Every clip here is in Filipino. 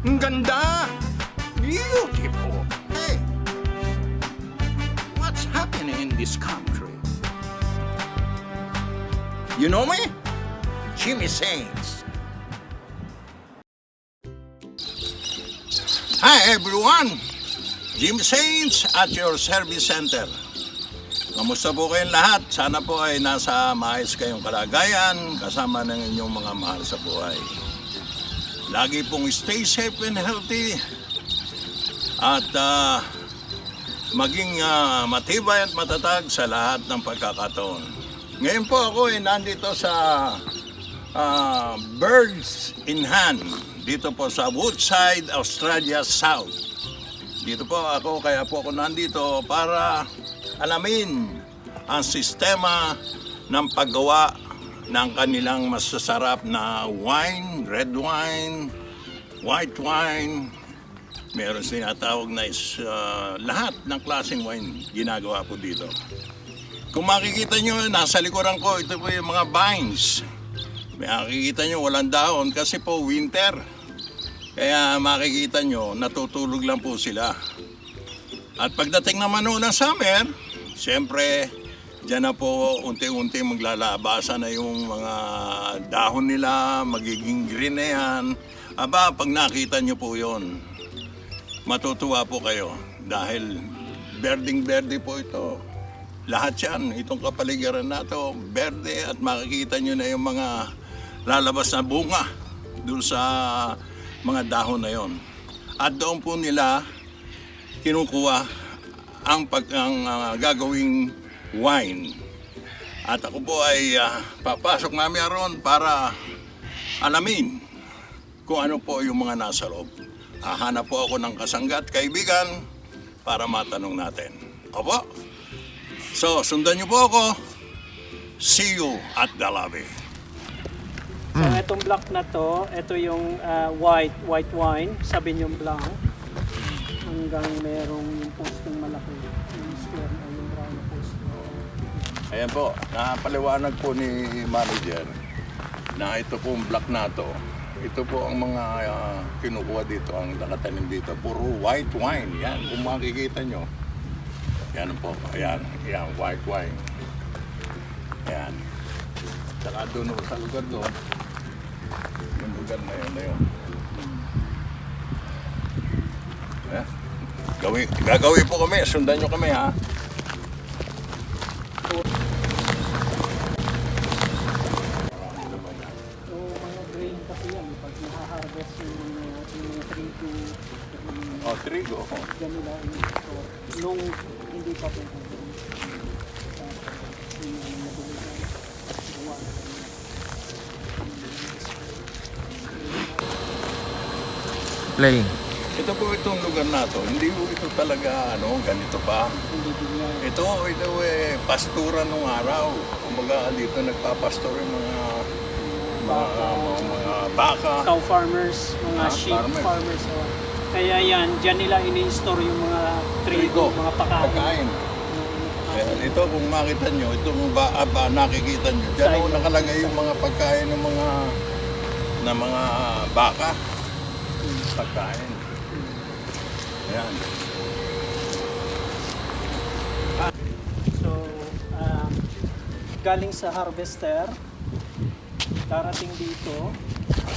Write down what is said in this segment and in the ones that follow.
Ang ganda! Beautiful! Hey! What's happening in this country? You know me? Jimmy Saints. Hi everyone! Jimmy Saints at your service center. Kamusta po kayong lahat? Sana po ay nasa maayos kayong kalagayan kasama ng inyong mga mahal sa buhay. Lagi pong stay safe and healthy at ah, maging ah, matibay at matatag sa lahat ng pagkakataon. Ngayon po ako ay nandito sa ah, Birds in Hand dito po sa Woodside, Australia South. Dito po ako, kaya po ako nandito para alamin ang sistema ng paggawa ng kanilang masasarap na wine, red wine, white wine. Meron sinatawag na is, uh, lahat ng klaseng wine ginagawa po dito. Kung makikita nyo, nasa likuran ko, ito po yung mga vines. Makikita nyo, walang dahon kasi po winter. Kaya makikita nyo, natutulog lang po sila. At pagdating naman ng summer, siyempre, dyan na po unti-unti maglalabasan na yung mga dahon nila, magiging green na yan. Aba, pag nakita nyo po yon, matutuwa po kayo dahil berding-berde po ito. Lahat yan, itong kapaligiran na berde at makikita nyo na yung mga lalabas na bunga dun sa mga dahon na yon. At doon po nila kinukuha ang pag ang ah, gagawing wine. At ako po ay ah, papasok mamaya ron para alamin kung ano po yung mga nasa loob. Hahanap po ako ng kasanggat, kaibigan, para matanong natin. Opo? So, sundan niyo po ako. See you at the lobby. So itong black na to, ito yung ah, white white wine, niyong blanc. Hanggang merong Ayan po, napaliwanag po ni manager na ito pong black na to. Ito po ang mga ah, kinukuha dito, ang nakatanim dito. Puro white wine. Yan, kung makikita nyo. Yan po, ayan, ayan, white wine. Ayan. Saka doon sa lugar doon, yung lugar na yun na yun. Ayan. Gawin, gagawin po kami, sundan nyo kami ha. So mga grain kasi yan, pag nahaharvest yung mga, yung mga trigo, yung Oh, trigo. ganila yung store. Nung hindi pa po yung yung mabili na gawa na kami. Playing. Ito po itong lugar na to, hindi po ito talaga ano, ganito pa. Ito, ito eh, pasturan nung araw. Kumbaga dito nagpapastor yung mga mga, mga, mga baka. cow farmers, mga Ah, sheep farmers. farmers. oh. Kaya yan, dyan nila ini-store yung mga trigo, mga pakain. Pagkain. Kaya ito kung makita nyo, itong ba, ah, ba nakikita nyo, dyan ho nakalagay yung mga pagkain ng mga ng mga baka. Pagkain. Ayan. So, um, galing sa harvester, darating dito,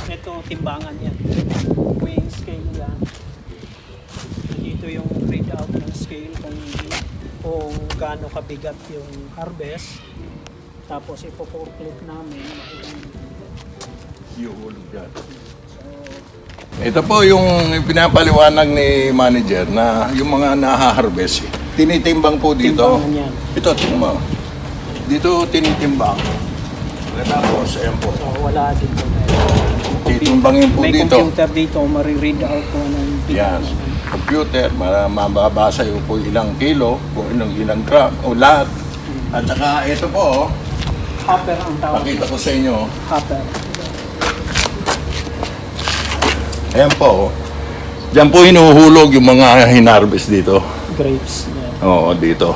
ito timbangan yan. Weighing scale yan. Dito yung read out ng scale kung, kung gaano kabigat yung harvest. Tapos ipo-forklift namin. makikita dito. Yuhulog yan. Ito po yung pinapaliwanag ni manager na yung mga nahaharvest. Tinitimbang po dito. Timbangan yan. Ito, timbang. Dito tinitimbang. Tapos, ayan po. So, wala dito. Titimbangin po May dito. computer dito, mariread out ko ng Yan. Computer, mababasa yung po ilang kilo, kung ilang ilang gram, o lahat. At saka ito po, Hopper ang tawag. pakita ko sa inyo. Hopper. Ayan po. Diyan po hinuhulog yung mga hinarvest dito. Grapes. Yan. Oo, dito.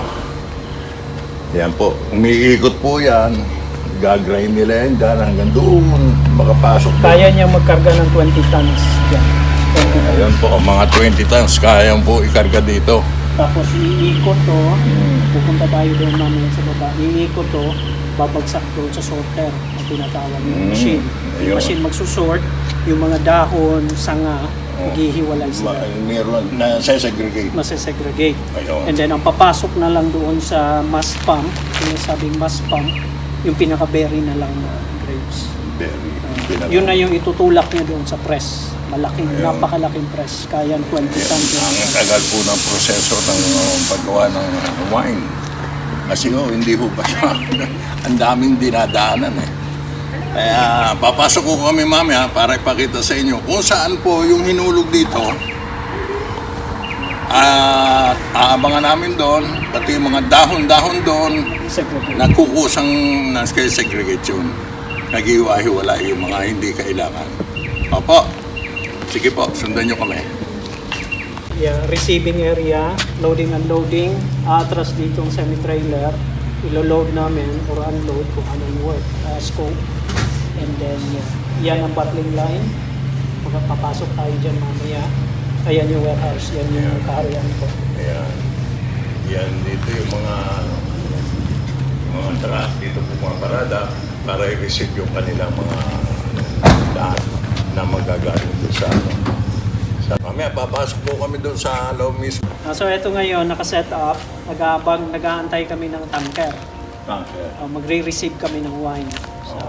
Yan po. Umiikot po yan. Gagrind nila yan dyan hanggang doon. Makapasok. Kaya niya magkarga ng 20 tons dyan. 20 Ayan po, mga 20 tons kayang po ikarga dito. Tapos iikot to, pupunta tayo doon mamaya sa baba. Iikot to, babagsak doon sa sorter na tinatawag ng Mm, machine. Ayun. Yung machine magsusort, yung mga dahon, sanga, maghihiwalay Ma- sila. meron na segregate. Masesegregate. Ayun. And then ang papasok na lang doon sa mass pump, sinasabing mass pump, yung pinaka-berry na lang na grapes. Very, Uh, yun na yung itutulak niya doon sa press. Malaking, Ayun. napakalaking press. Kaya 20 tons Ang tagal po ng proseso ng uh, paggawa ng wine. Kasi oh, hindi ho ba siya? Ang daming dinadaanan eh. Kaya papasok ko kami mamaya para ipakita sa inyo kung saan po yung hinulog dito. At aabangan namin doon, pati yung mga dahon-dahon doon, nagkukusang na segregation. Nag-iwa-hiwala yung mga hindi kailangan. Opo, sige po, sundan nyo kami. Yeah, receiving area, loading and loading, atras dito ang semi-trailer, ilo-load namin or unload kung anong work, uh, scope. And then, yeah, yan ang bottling line. Magpapasok tayo dyan mamaya. Ayan yung warehouse, yan yung kaharian ko. Ayan. Yan dito yung mga mga truck dito po mga parada para i-receive yung kanilang mga daan na magagaling doon sa ano. Sa, mamaya, papasok po kami doon sa loob mismo. Ah, so ito ngayon, nakaset up, nag-aabang, nag-aantay kami ng tanker. Tanker. Uh, magre-receive kami ng wine. So,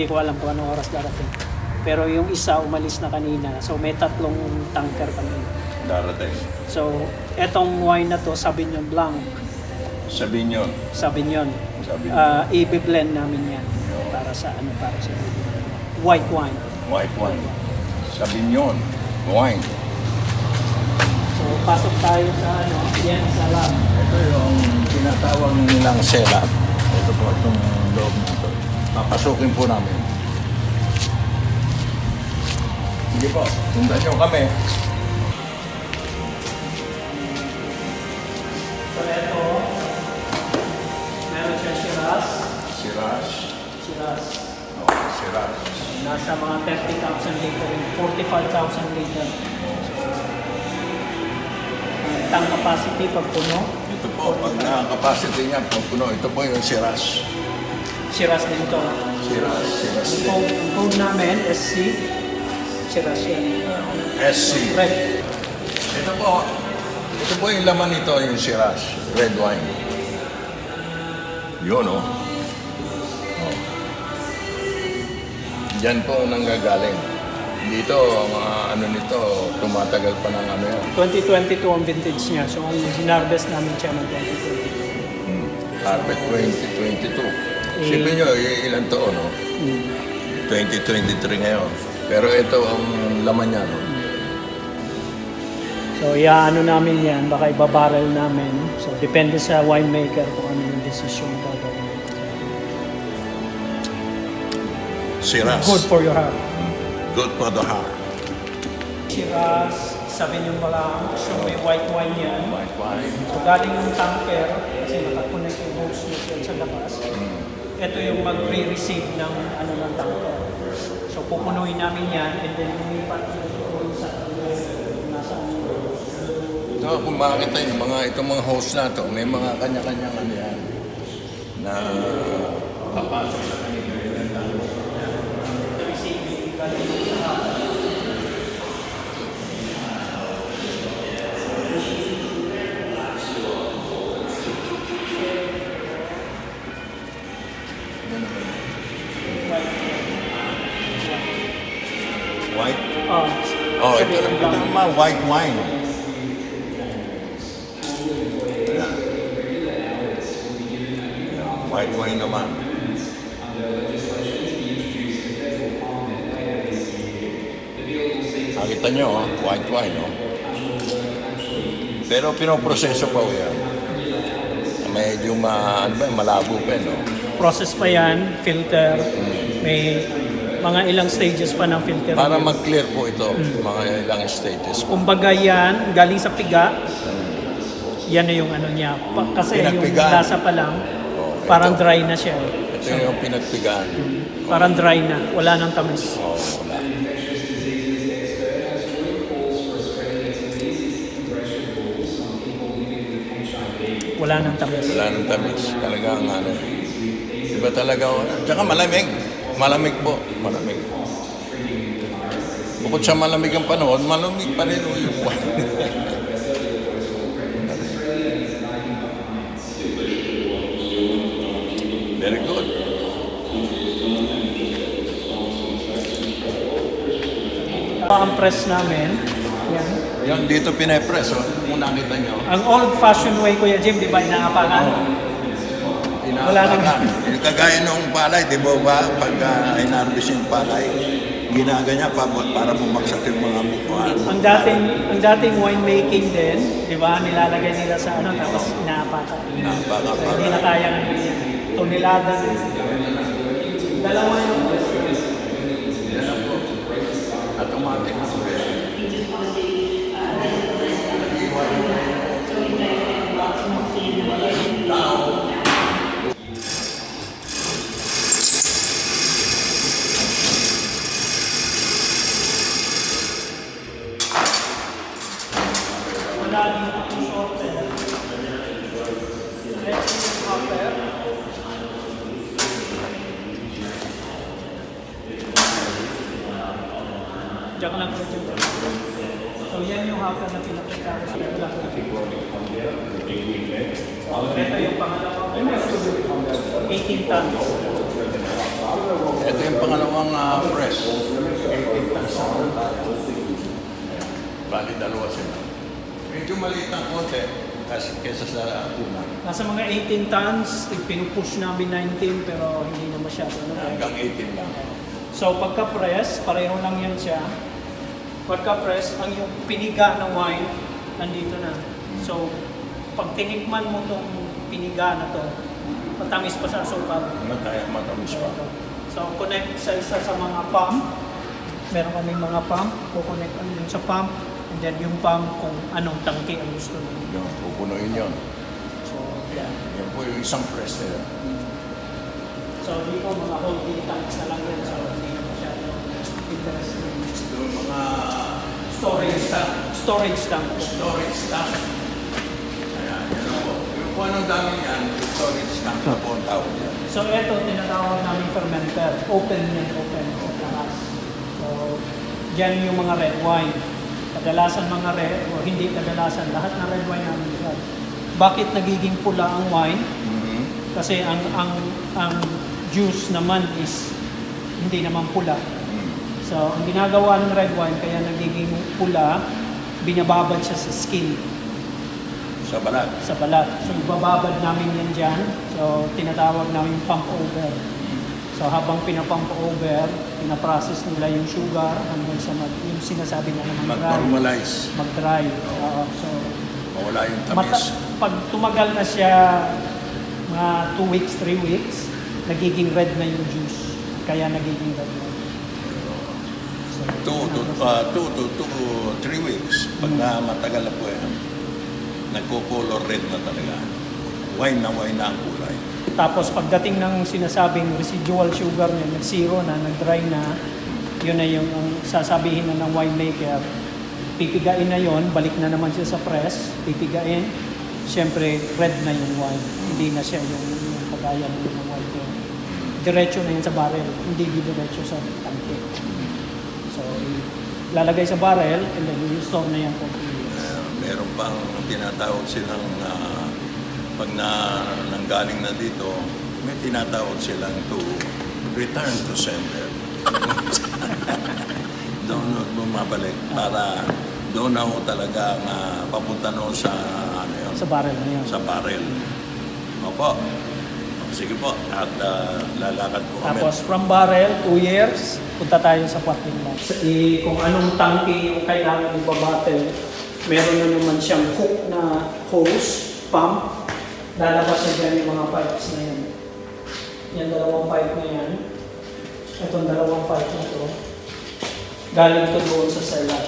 hindi ko alam kung anong oras darating. Pero yung isa umalis na kanina. So, may tatlong tanker kami. Darating. So, etong wine na to, Sauvignon Blanc. Nyo. Sauvignon. Sabihin Uh, i-blend namin yan. Para sa ano, para sa white wine. White wine. Nyo. Wine. So, pasok tayo sa ano, yan sa lab. Ito yung tinatawag nilang setup. Ito po itong loob nito. Papasukin po namin. Sige po, sundan nyo kami. So, ito, meron siya Shiraz. Siras. Shiraz. Oh, siras. Nasa mga 30,000 liter, 45,000 liter. Ang capacity pag puno, Ito po, pag nakakapacity niya, pag puno, ito po yung siras. Shiraz din to. Siras, siras Ang code, ang code namin, SC, Shiraz yan. SC. Red. Ito po, ito po yung laman nito, yung siras. Red wine. Yun, oh. oh. Diyan po nanggagaling. Dito, ang mga ano nito, tumatagal pa ng ano yan. 2022 ang vintage niya. So, ang hinarvest namin siya ng 2022. Hmm. Carpet 2022. Sipin nyo, ilang taon, no? Mm. 2023 ngayon. Pero ito ang laman niya, no? So, iaano namin yan, baka ibabarrel namin. So, depende sa winemaker kung ano yung decision gagawin. Siras. Good for your heart. Good for the heart. Shiraz, Sauvignon Blanc, so may white wine yan. White wine. So, galing yung tanker, Ito yung mag-re-receive ng ano ng tanker. So, pupunuin namin yan and then lumipat sa nasa Ito, kung makakita yung mga, itong mga host na to, may mga kanya-kanyang ano yan, na papasok Naman, white wine. White wine naman. Nakita nyo, oh, white wine, oh. Pero pinoproseso pa ho yan. Medyo ma, ano ba, malabo pa, no? Process pa yan, filter. May mga ilang stages pa ng filter. Para mag-clear po ito, mm. mga ilang stages. Po. Kumbaga yan, galing sa piga, yan na yung ano niya. Pa, hmm. kasi Pinagpigaan. yung lasa pa lang, oh, parang dry na siya. Eh. Ito so, yung pinagpigaan. Mm. Oh. Parang dry na, wala nang tamis. Oh, wala. Wala nang tamis. Wala nang tamis. Ano. Talaga ang ano. Diba talaga, tsaka malamig. Malamig po. Malamig. Bukod sa malamig ang panahon, malamig pa rin yung. Very good. Ang press namin, yan. Yan, dito pinapress. Oh. Kung nakita nyo, Ang old-fashioned way, Kuya Jim, di ba, inaapakan? Wala nang- inaapakan. Yung kagaya nung palay, di ba ba, pag uh, inarbis yung palay, ginaganya pa para bumagsak yung mga mukhaan. Ang dating, ang dating winemaking din, di ba, nilalagay nila sa ano, tapos inaapakan. Napaka So, hindi na kaya ng. Tonelada na. Dalawa yung automatic na press. wala dito yung sorter. Next yung hopper. Diyan ka lang po dyan. So yan yung hopper na pinakita ko sa kanila. Ito yung pangalawa. 18 tons. Ito yung pangalawang uh, press. 18 tons Bali, dalawa sila. Medyo maliit ng konti kasi kesa sa una. Nasa mga 18 tons, pinupush namin 19 pero hindi na masyado. Ano? Hanggang 18 lang. So pagka-press, pareho lang yan siya. Pagka-press, ang yung piniga ng wine, nandito na. So, pag tinikman mo tong piniga na to, matamis pa sa asukal. Mataya, matamis pa. So, connect sa isa sa mga pump. Meron kaming mga pump. Kukonect ano yun sa pump. And then yung pump kung anong tangke ang gusto mo. Yung pupunuin yun. So, yeah. Yan po yung isang press nila. So, dito mga holding tanks na lang yan. So, interesting. Yung mga Storage tank. Storage tank. storage tank. Ayan, yan po. Yung po anong dami yan, storage tank na po ang tawag yan. So ito, tinatawag namin fermenter. Open yan, open sa taas. So, dyan yung mga red wine. Kadalasan mga red, o hindi kadalasan, lahat ng red wine namin yan. Bakit nagiging pula ang wine? Mm-hmm. Kasi ang ang ang juice naman is hindi naman pula. So, ang ginagawa ng red wine, kaya nagiging pula, binababad siya sa skin. Sa balat. sa balat. So ibababad namin yan dyan. So tinatawag namin pump over. So habang pinapump over, pinaprocess nila yung sugar hanggang sa mag, yung sinasabi na naman dry. Mag-normalize. Mag-dry. Oo. so Mawala yung mata, tamis. pag tumagal na siya mga 2 weeks, 3 weeks, nagiging red na yung juice. Kaya nagiging red na. Two to, uh, two to two, three weeks. Pag na matagal na po yan, nagko-color red na talaga. Wine na wine na ang kulay. Tapos pagdating ng sinasabing residual sugar niya, nag-zero na, nag-dry na, yun na yung ang sasabihin na ng winemaker. Pipigain na yon, balik na naman siya sa press, pipigain. Siyempre, red na yung wine. Hindi na siya yung, yung kagaya ng wine. Diretso na yun sa barrel, hindi diretso sa tangke. So, lalagay sa barrel, and then i-store na yan for three years. Uh, meron pang tinatawag silang uh, pag na nanggaling na dito, may tinatawag silang to return to sender. doon na bumabalik para doon na ho talaga uh, papunta noon sa ano yun, Sa barrel na yun. sa barrel. Opo. Sige po, at uh, lalakad po kami. Tapos from barrel, 2 years, punta tayo sa potting lot. I, kung anong tangke yung kailangan ibabattle, meron na naman siyang hook na hose, pump, lalabas na dyan yung mga pipes na yan. Yan dalawang pipe na yan. Itong dalawang pipe na to. Galing to doon sa cellar.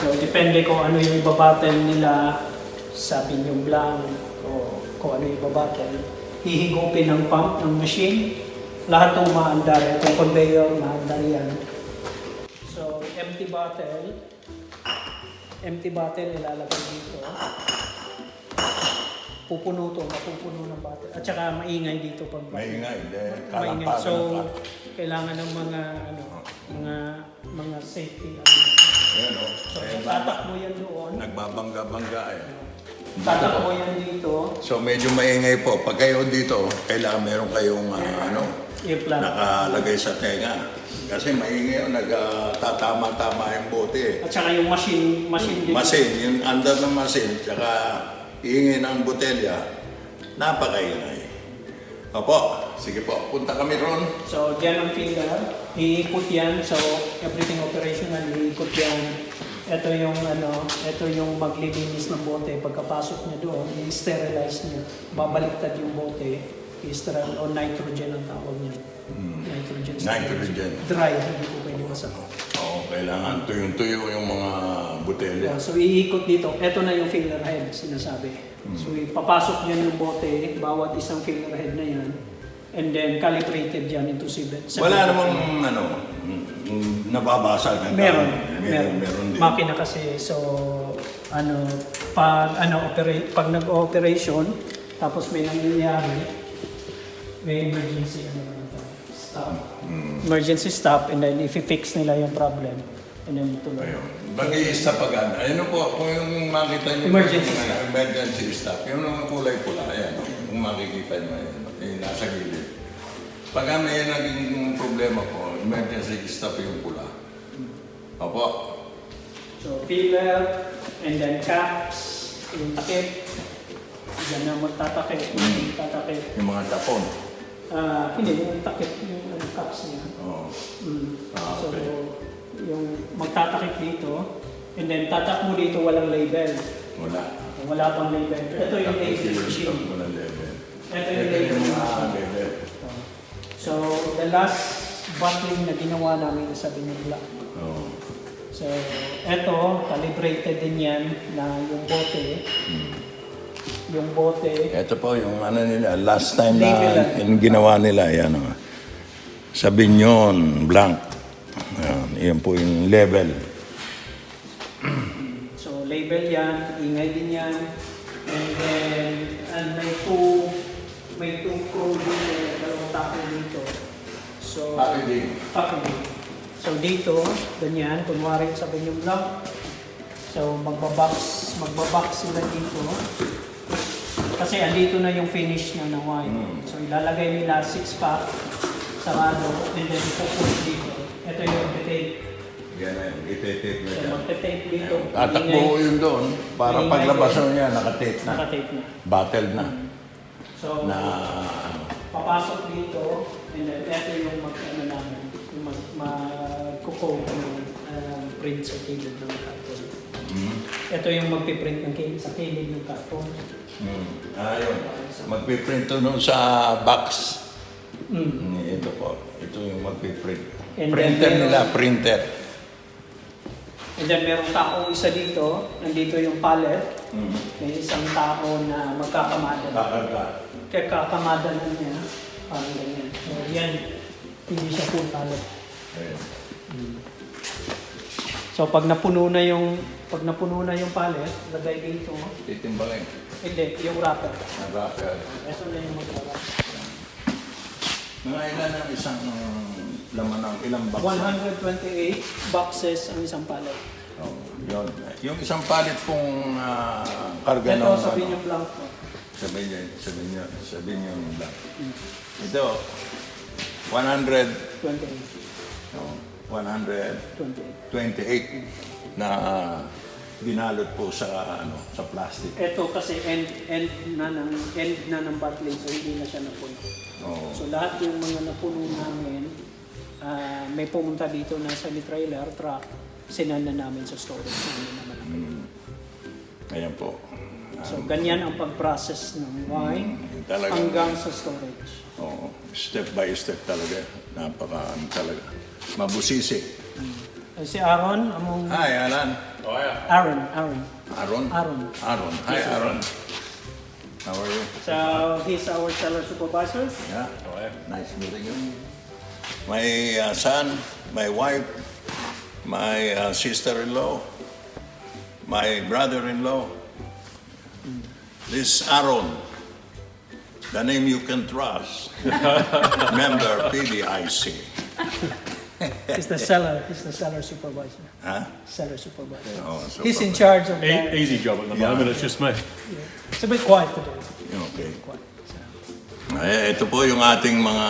So, depende kung ano yung ibabattle nila sa pinyong blanc o kung ano yung ibabattle. Hihigupin ng pump ng machine. Lahat ng maandar. Itong conveyor, maandar yan. So, empty bottle. Empty bottle ilalagay dito. pupuno to, mapupuno ng battery. At saka maingay dito pag Maingay, dahil maingay. kalampagan So, ng kailangan ng mga, ano, mga, mga safety. Ano. Ayan o. So, Ayan, tatakbo yan doon. Nagbabangga-bangga eh. Tatakbo yan dito. So medyo maingay po. Pag kayo dito, kailangan meron kayong ah, ano, Earplug. nakalagay sa tenga. Kasi maingay nagtatama-tama yung bote. At saka yung machine, machine din. Masin, yung under ng masin, tsaka iingay ng botelya, napakaingay. Opo, sige po, punta kami ron. So, dyan ang filler. Iikot yan. So, everything operational, iikot yan. Ito yung ano, ito yung maglilinis ng bote. Pagkapasok niya doon, i-sterilize niya. Babaliktad yung bote. I-sterile o nitrogen ang tawag niya. Nitrogen. Nitrogen. Dry, hindi ko pwede masama. Oo, kailangan tuyong-tuyo yung mga botelya. So, iikot dito. Ito na yung filler head, sinasabi. So, ipapasok niyan yung bote, bawat isang filler head na yan. And then, calibrated yan into seven. Wala namang ano, nababasag. ng Meron, meron. meron din. Makina kasi, so, ano, pag, ano, operate, pag nag-operation, tapos may nangyayari, may emergency, ano naman ito, stop. Hmm. Emergency stop, and then if i-fix nila yung problem, and then tuloy. Ayun. Bagi sa pag Ano po, kung yung makita nyo, Emergency yung, ano, emergency stop, yung kulay pula, ayan, kung makikita nyo, ayan, eh, nasa gilid. Pag may naging problema po, emergency stop yung pula. Opo. So, filler, and then caps, yung takip, Diyan na magtatakip, yung tatakip. Yung mga tapon. Ah, hindi, yung takip, yung ano, caps niya. Oo. Mm. Ah, So, okay. yung magtatakip dito, and then tatak mo dito walang label. Wala. Wala pang label. Ito yung label Stop machine. mo ng level. Ito yung Ito label yung mga machine. level. So, the last bottling na ginawa namin sa Binigla. Oo. So, ito, calibrated din yan na yung bote. Yung bote, Ito po yung ano nila, last time na yung ginawa nila, yan o. Sabiñon, blank. Ayan, yan po yung level. So label yan, ingay din yan. And then, and may two, may two crew din, dalawang tapo. So, Packaging. packaging. So dito, ganyan, kunwari sabi yung block. So magbabox, magbabox sila dito. Kasi andito na yung finish na ng wine. Mm. So ilalagay nila 6 pack sarado and then ipupush dito. Ito yung tape. Yan na yun, ititape na So dyan. magte-tape dito. Tatakbo ko yun doon para paglabas mo niya, nakatape na. Nakatape na. Battled na. So, Na ano. Papasok dito, and then ito yung mag, ano namin, yung mag, mag-coat ng uh, print sa kilid ng carton. Mm. Ito yung magpiprint ng kilid sa kilid ng carton. Mm. Ah, yun. Magpiprint to nun sa box. Mm. Mm, Ito po. Ito yung magpiprint. And then Printer meron- nila, printer. And then merong tao isa dito, nandito yung pallet, Mm. may isang tao na magkakamada. Kakarga. Kaya kakamada na niya, parang ganyan. So yan, hindi siya full pallet. Ayun. So pag napuno na yung pag napuno na yung pallet, lagay dito. Titimbangin. Hindi, yung wrapper. Nag-wrapper. Ito na yung mag-wrapper. Mga ilan ang isang laman ng ilang box? 128 boxes ang isang pallet. Oh, yun. Yung isang palit pong ah, karga Ito ng... sabi ano, niyo blank po. Sabihin niyo, sabihin niyo, sabihin niyo yung black. Ito, 100, 28. oh, 128 28. na binalot po sa ano sa plastic. Ito kasi end end na ng end na ng bottling so hindi na siya napuno. Oh. So lahat yung mga napuno namin ah, may pumunta dito na semi-trailer truck sinanda namin sa storage namin naman. Mm. Ayan po. So ganyan ang pag-process ng wine Talaga. hanggang sa storage. Oo, step by step talaga. Napaka ano talaga. Mabusisi. Eh, si Aaron, among Hi, Alan. Aaron, Aaron. Aaron? Aaron. Aaron. Hi, Aaron. How are you? So he's our seller supervisor. Yeah, okay. Nice meeting you. My uh, son, my wife, my uh, sister-in-law, my brother-in-law. This is Aaron. The name you can trust. Member PDIC. He's the seller, he's the seller supervisor, Huh? seller supervisor. Oh, so He's in charge of E- that. easy job at the moment, it's just me. It's a bit quiet today. Okay. Quiet. Eh, ito po yung ating mga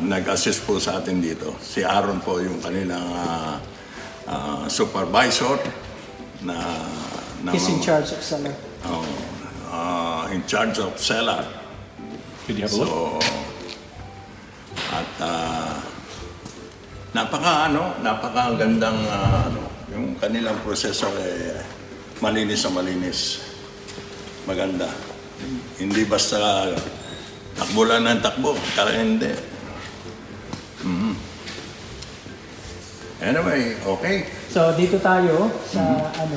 nag-assist po sa atin dito. Si Aaron po yung kanilang ah, ah, supervisor na, na He's in charge of seller. Oh, ah, in charge of seller. Did you have a look? So, at ah, napaka ano, napaka gandang ah, ano, yung kanilang processor eh malinis na malinis. Maganda. Hindi basta takbo lang ng takbo, kaya hindi. Anyway, okay. So dito tayo sa ano,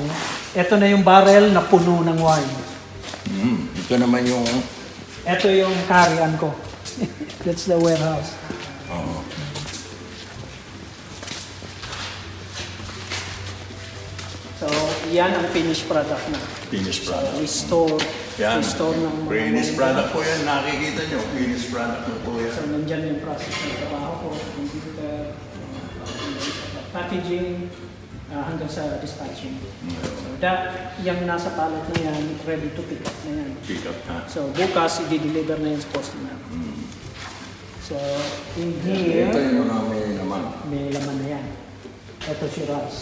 ito na yung barrel na puno ng wine. Mhm. Ito naman yung Ito yung carry-on ko. That's the warehouse. oh, So yan ang finished product na. finished So product. we store, Yan. we store ng mga Finished wine. product po yan. Nakikita nyo, finished product na po yan. So nandyan yung process ng trabaho ko, computer, uh, packaging, uh, hanggang sa dispatching. So that, yung nasa pallet na yan, ready to pick up na yan. Pick up na. So bukas, i-deliver na yan sa customer. So in Ito here, yung mga may naman. may laman na yan. Ito shiraz.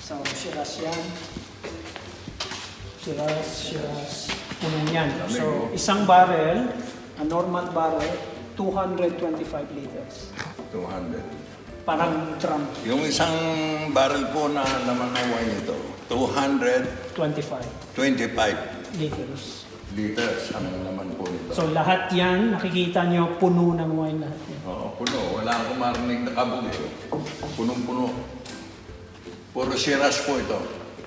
So shiraz yan. Shiraz, shiraz. Punong yan. So isang barrel, a normal barrel, 225 liters. 200. Parang drum, Yung isang barrel po na naman ng wine ito, 225 25 liters. liters ang naman po nito. So lahat yan, nakikita nyo, puno ng wine lahat yan. Oo, puno. Wala akong marinig na kabog ito. Punong-puno. Puro Shiraz po ito.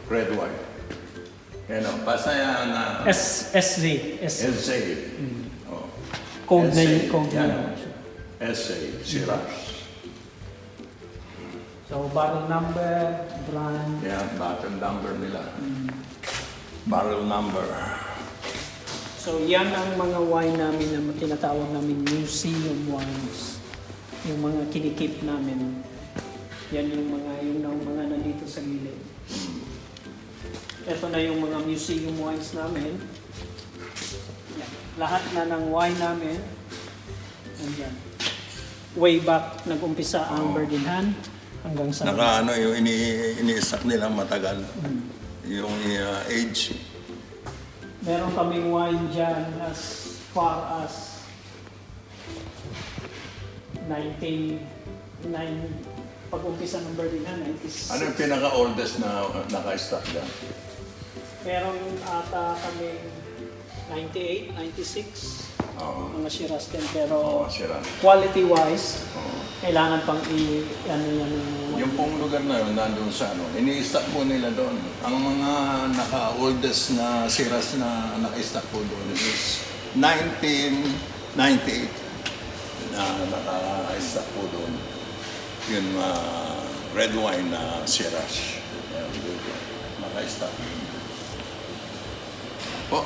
Red wine. Yan o. Basta yan na S, SZ, S, SA. Oh. code na SA. yung code na yun. SA. Shiraz. So barrel number, brand, Yan. Bottle number nila. Barrel number. So yan ang mga wine namin na tinatawag namin museum wines. Yung mga kinikip namin. Yan yung mga yung na- mga nandito sa gilid. Ito na yung mga museum wines namin. Yan. Lahat na ng wine namin. Nandyan. Way back, nag-umpisa ang Birdinhan hanggang sa... Naka ano yung ini ini-stack nilang matagal. Yung uh, age. Meron kaming wine dyan as far as 19... 9, pag-umpisa ng Birdingham, 96. Ano yung pinaka-oldest na naka-stack dyan? Meron ata kami 98, 96, Oo. mga Shiraz din. Oo, Pero sira. quality-wise, Oo. kailangan pang i... Ano yan yung... Yung pong lugar na yun, nandun sa ano, ini-stack po nila doon. Ang mga naka-oldest na siras na naka-stack po doon is 1998 na naka-stack po doon. Yun, uh, red wine na siras. Yan, dito. Naka-stack. Po.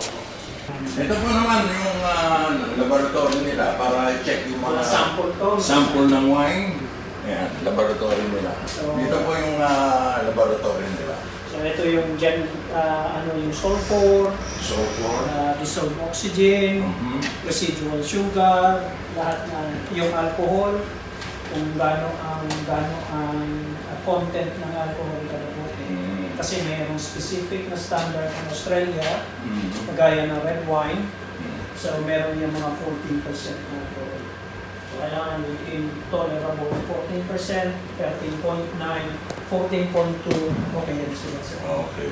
Ito po naman yung ah, laboratory nila para i-check yung mga sample to. sample ng wine. Ayan, laboratory nila. So- Dito po yung ah, laboratory nila. So ito yung gen, ah, ano yung sulfur, So for, uh, dissolved oxygen, Mhm. residual sugar, lahat na yung alcohol, kung gaano ang gaano ang uh, content ng alcohol kada. Kasi mayroong specific na standard ng Australia, Mhm. kagaya ng red wine. So meron yung mga 14% na alcohol. So kailangan within tolerable 14%, 13.9, 14.2, okay yan sila sa okay.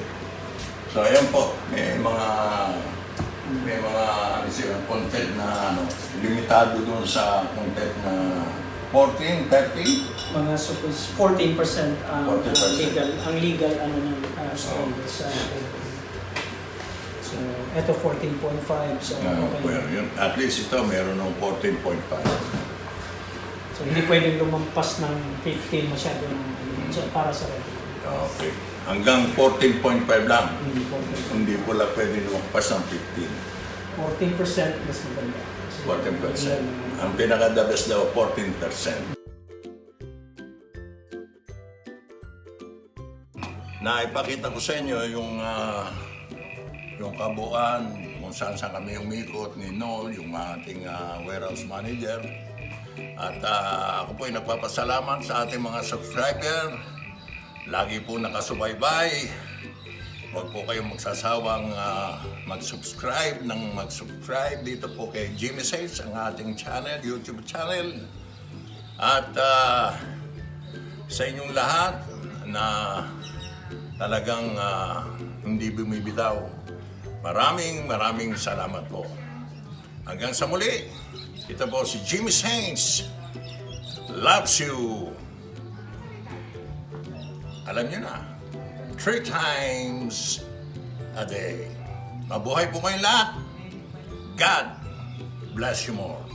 So ayan po, may mga may mga ano sila, content na ano, limitado doon sa content na 14, 30. mga suppose 14% ang uh, 14%. legal ang legal ano ng uh, Australia sa So, eto 14.5 so Ano okay. po yun. At least ito meron ng 14.5. So hindi pwedeng lumampas ng 15 masyado ng ano, so, para sa red. Okay. Hanggang 14.5 lang. Hindi po. Hindi po lang pwede lumagpas ng 15. 14% mas maganda. 14%. Ang pinaka-the best daw, 14%. Naipakita ko sa inyo yung ah, yung kabuuan, kung saan saan kami umikot ni Noel, yung ating ah, warehouse manager. At ah, ako po ay nagpapasalamat sa ating mga subscriber. Lagi po nakasubaybay. Huwag po kayong magsasawang ah, mag-subscribe ng mag-subscribe dito po kay Jimmy Says, ang ating channel, YouTube channel. At ah, sa inyong lahat na talagang ah, hindi bumibitaw, maraming maraming salamat po. Hanggang sa muli, ito po si Jimmy Saints. Loves you. Alam niyo na, three times a day. Mabuhay po kayong lahat. God bless you more.